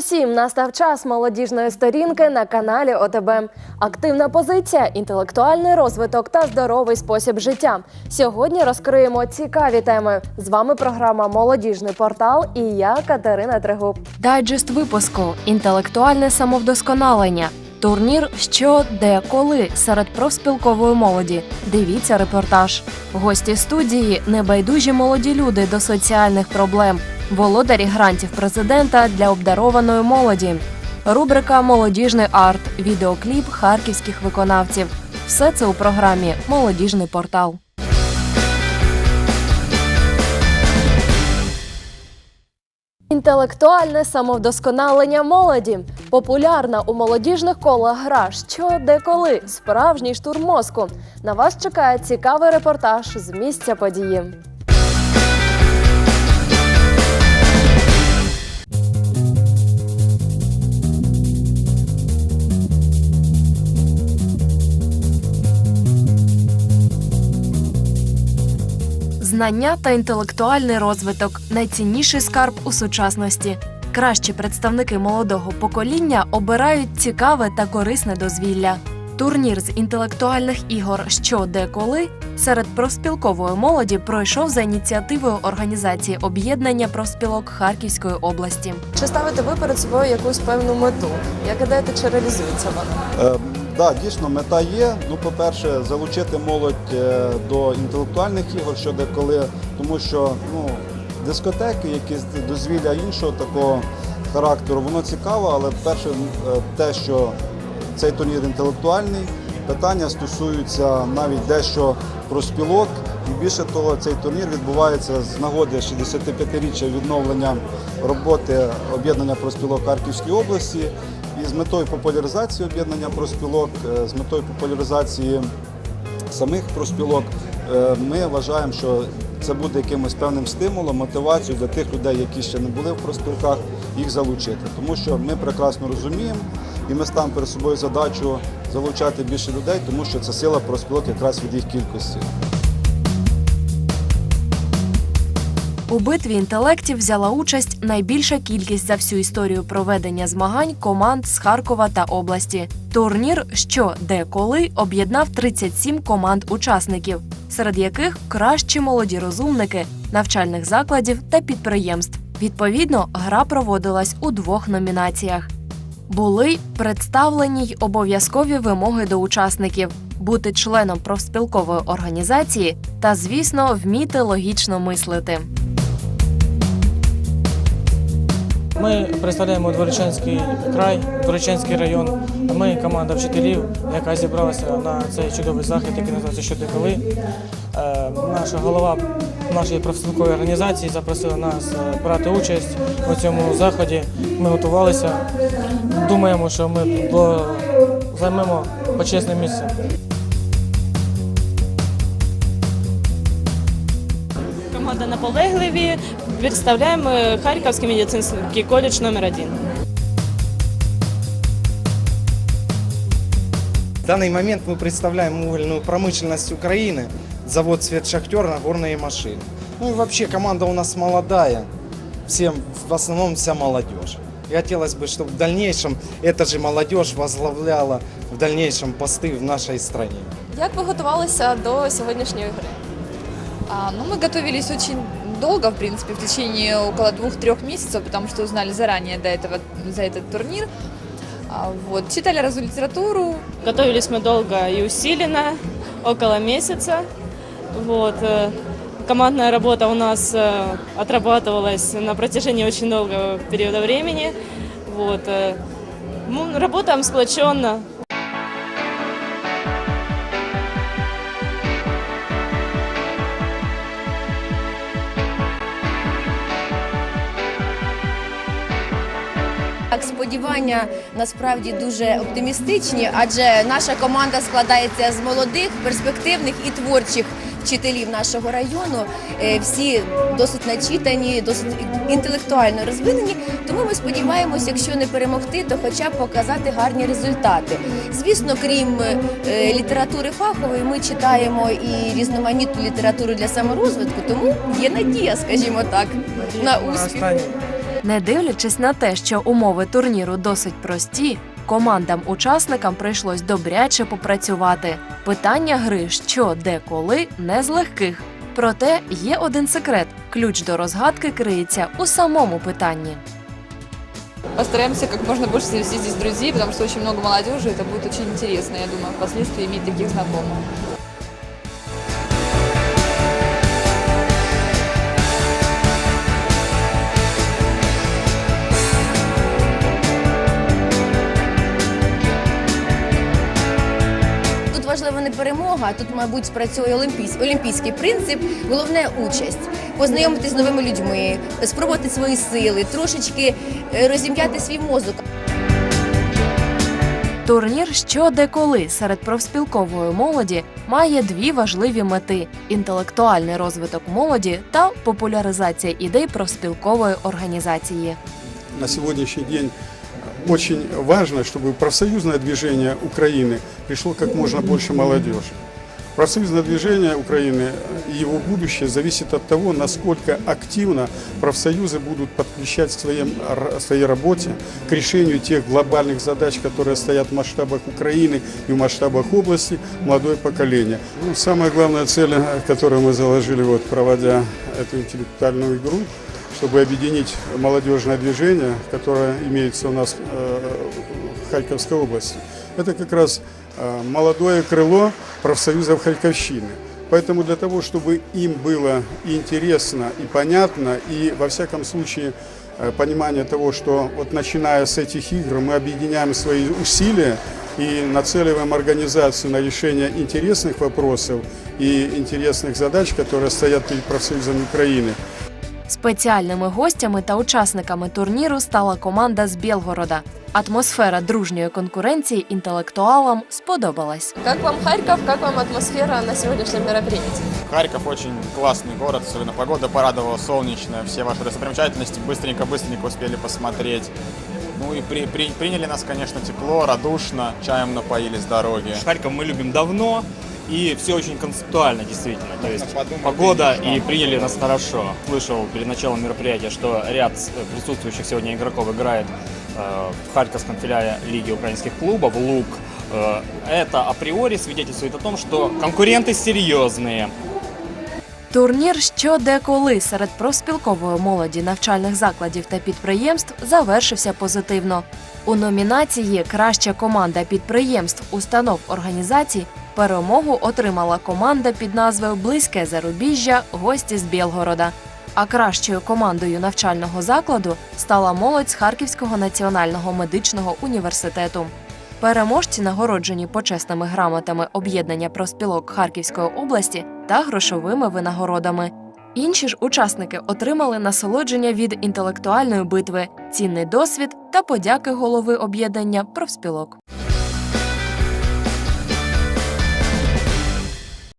Усім! Настав час молодіжної сторінки на каналі ОТБ. Активна позиція, інтелектуальний розвиток та здоровий спосіб життя. Сьогодні розкриємо цікаві теми. З вами програма Молодіжний портал і я Катерина Трегуб. Дайджест випуску інтелектуальне самовдосконалення. Турнір що, де, коли серед профспілкової молоді. Дивіться репортаж. Гості студії небайдужі молоді люди до соціальних проблем. Володарі грантів президента для обдарованої молоді. Рубрика Молодіжний арт. Відеокліп харківських виконавців. Все це у програмі Молодіжний портал. Інтелектуальне самовдосконалення молоді. Популярна у молодіжних колах гра Що де коли справжній штурм мозку. На вас чекає цікавий репортаж з місця події. Знання та інтелектуальний розвиток найцінніший скарб у сучасності. Кращі представники молодого покоління обирають цікаве та корисне дозвілля. Турнір з інтелектуальних ігор Що де коли серед профспілкової молоді пройшов за ініціативою організації об'єднання профспілок Харківської області. Чи ставите ви перед собою якусь певну мету? Як гадаєте, чи реалізується вона? Е, да, дійсно, мета є. Ну, по-перше, залучити молодь е, до інтелектуальних ігор, що деколи, тому що ну, дискотеки, якісь дозвілля іншого такого характеру, воно цікаво, але перше е, те, що цей турнір інтелектуальний, питання стосуються навіть дещо про спілок. І більше того, цей турнір відбувається з нагоди 65-річчя відновлення роботи об'єднання проспілок Харківської області. З метою популяризації об'єднання проспілок, е, з метою популяризації самих проспілок, е, ми вважаємо, що це буде якимось певним стимулом, мотивацією для тих людей, які ще не були в проспілках, їх залучити. Тому що ми прекрасно розуміємо, і ми ставимо перед собою задачу залучати більше людей, тому що це сила проспілок якраз від їх кількості. У битві інтелектів взяла участь найбільша кількість за всю історію проведення змагань команд з Харкова та області. Турнір що де коли об'єднав 37 команд учасників, серед яких кращі молоді розумники навчальних закладів та підприємств. Відповідно, гра проводилась у двох номінаціях. Були представлені й обов'язкові вимоги до учасників бути членом профспілкової організації та, звісно, вміти логічно мислити. Ми представляємо Дворічанський край, Дворічанський район. Ми команда вчителів, яка зібралася на цей чудовий захід, який називається «Що коли». Е, Наша голова нашої профспілкової організації запросила нас е, брати участь у цьому заході. Ми готувалися. Думаємо, що ми займемо почесне місце. Команда наполегливі. Представляємо Харківський медицинський коледж номер 1 В данный момент мы представляем угольную промышленность Украины, завод «Светшахтер» на горные машины. Ну и вообще команда у нас молодая, всем, в основном вся молодежь. И хотелось бы, чтобы в дальнейшем эта же молодежь возглавляла в дальнейшем посты в нашей стране. Як ви готувалися до сьогоднішньої гри? А, ну, мы готовились очень долго, в принципе, в течение около двух-трех месяцев, потому что узнали заранее до этого, за этот турнир. А, вот, читали разу литературу, Готовились мы долго и усиленно, около месяца. Вот. э, Командная работа у нас э, отрабатывалась на протяжении очень долгого периода времени. Вот. э, ну, Работаем сплоченно. Так, сподівання насправді дуже оптимістичні, адже наша команда складається з молодих, перспективних і творчих вчителів нашого району. Е, Всі досить начитані, досить інтелектуально розвинені. Тому ми сподіваємося, якщо не перемогти, то хоча б показати гарні результати. Звісно, крім е, літератури фахової, ми читаємо і різноманітну літературу для саморозвитку, тому є надія, скажімо так, на успіх. Не дивлячись на те, що умови турніру досить прості, командам-учасникам прийшлось добряче попрацювати. Питання гри що, де, коли не з легких. Проте є один секрет: ключ до розгадки криється у самому питанні. Постараемся как можно больше завести здесь друзей, потому что очень много молодежи, это будет очень интересно, я думаю, впоследствии иметь таких знакомых. Не перемога, а тут, мабуть, спрацює олімпійсь- олімпійський принцип. Головне участь, познайомитись з новими людьми, спробувати свої сили, трошечки е, розім'яти свій мозок. Турнір що де коли серед профспілкової молоді має дві важливі мети: інтелектуальний розвиток молоді та популяризація ідей профспілкової організації. на сегодняшний день очень важно, чтобы профсоюзное движение Украины пришло как можно больше молодежи. Профсоюзное движение Украины и его будущее зависит от того, насколько активно профсоюзы будут подключать в своем, своей работе к решению тех глобальных задач, которые стоят в масштабах Украины и в масштабах области молодое поколение. Ну, самая главная цель, которую мы заложили, вот, проводя эту интеллектуальную игру, чтобы объединить молодежное движение, которое имеется у нас э, в Харьковской области. Это как раз э, молодое крыло профсоюзов Харьковщины. Поэтому для того, чтобы им было и интересно, и понятно, и во всяком случае э, понимание того, что вот начиная с этих игр мы объединяем свои усилия и нацеливаем организацию на решение интересных вопросов и интересных задач, которые стоят перед профсоюзами Украины. Спеціальними гостями та учасниками турніру стала команда з Білгорода. Атмосфера дружньої конкуренції інтелектуалам сподобалась. Как вам Харьков, как вам атмосфера на сегодняшнем мероприятии? Харьков очень классный город, особенно погода порадовала, солнечная, все ваши достопримечательности быстренько-быстренько успели посмотреть. Ну и при- при- приняли нас, конечно, тепло, радушно, чаем напоили с дороги. Харьков мы любим давно, и все очень концептуально, действительно. То есть подумать, погода, и приняли нас хорошо. Слышал перед началом мероприятия, что ряд э, присутствующих сегодня игроков играет э, в Харьковском филиале Лиги украинских клубов «Лук». Э, это априори свидетельствует о том, что конкуренты серьезные. Турнір що де коли серед профспілкової молоді навчальних закладів та підприємств завершився позитивно. У номінації Краща команда підприємств, установ організацій перемогу отримала команда під назвою Близьке зарубіжжя гості з Білгорода. А кращою командою навчального закладу стала молодь з Харківського національного медичного університету. Переможці нагороджені почесними грамотами об'єднання проспілок Харківської області та грошовими винагородами. Інші ж учасники отримали насолодження від інтелектуальної битви, цінний досвід та подяки голови об'єднання профспілок.